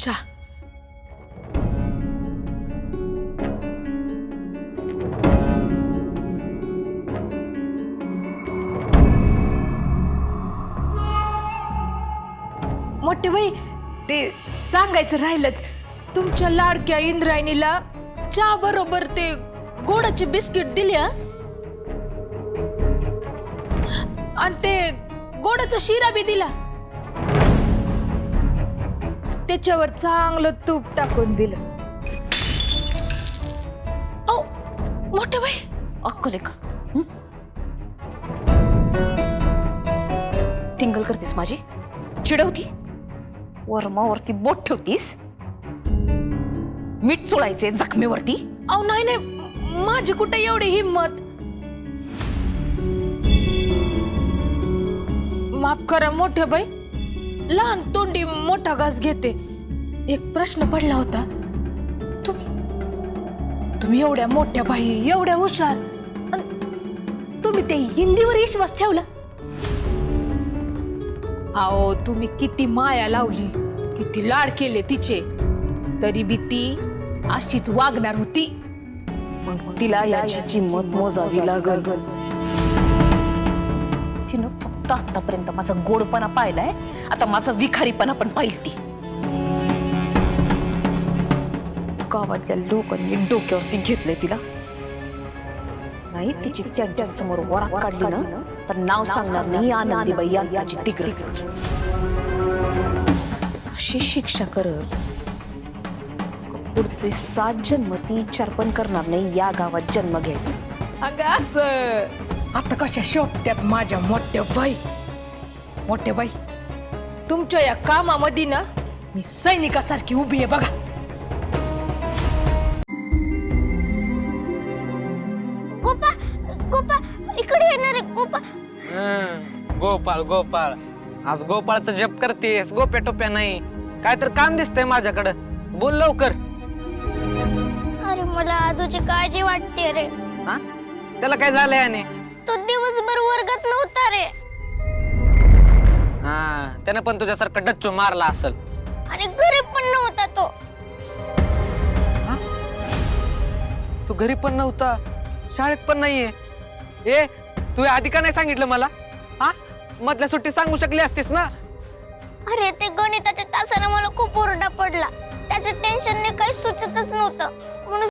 अच्छा मोठे भाई ते सांगायचं राहिलंच. तुमच्या लाडक्या इंद्रायणीला चहा बरोबर ते गोडाचे बिस्किट दिले हं? आणि ते गोडाचा शिरा बी दिला. त्याच्यावर चांगलं तूप टाकून दिलं. औ मोठं बाई. अक्कल आहे का हं? टिंगल करतेस माझी? चिडवती? वर्मावरती बोट ठेवतीस? मीठ चोळायचे जखमेवरती? अहो नाही नाही. माझी कुठे एवढी हिंमत? माफ करा मोठ्या बाई. लहान तोंडी मोठा घास घेते. एक प्रश्न पडला होता. तुम्ही तुम्ही एवढ्या मोठ्या बाई एवढ्या हुशार. तुम्ही ते हिंदीवर विश्वास ठेवला? अहो तुम्ही किती माया लावली किती लाड केले तिचे. तरी बी ती अशीच वागणार होती. मग तिला याची किंमत मोजावी लागल. फक्त आतापर्यंत माझा गोडपणा पाहिलाय. आता माझा विखारीपणा पण पाहिल ती गावातल्या लोकांनी डोक्यावरती घेतलंय तिला. नाही तिची त्यांच्यासमोर वरात काढली ना तर नाव सांगणार नाही आनंदीबाई अंताची तिग्रस अशी शिक्षा करल पुढचे सात जन्म ती विचार पण करणार नाही या गावात जन्म घ्यायचा. अगं असं. आता कशा शोभत्यात माझ्या मोठ्या बाई? मोठ्या बाई तुमच्या या कामामध्ये ना मी सैनिकासारखी उभी आहे बघा. गोपा गोपा इकडे येणार आहे गोपा. हं, गोपाळ गोपाळ. आज गोपाळचं जप करतेस गोप्या टोप्या नाही. काय तर काम दिसतंय माझ्याकडं. बोल लवकर. अरे मला आदूची काळजी वाटते रे. हा? त्याला काय झालंय आणि तो दिवसभर वर्गात नव्हता रे. हा त्यानं पण तुझ्यासारखं डच्चू मारला असल. आणि घरी पण नव्हता तो. तू घरी पण नव्हता शाळेत पण नाहीये. ए तू आधी का नाही सांगितलं मला? हा? मधल्या सुट्टी सांगू शकली असतीस ना? अरे ते गणिताच्या तासाने मला खूप ओरडा पडला. त्याच्या टेन्शनने काही सुचतच नव्हतं. म्हणून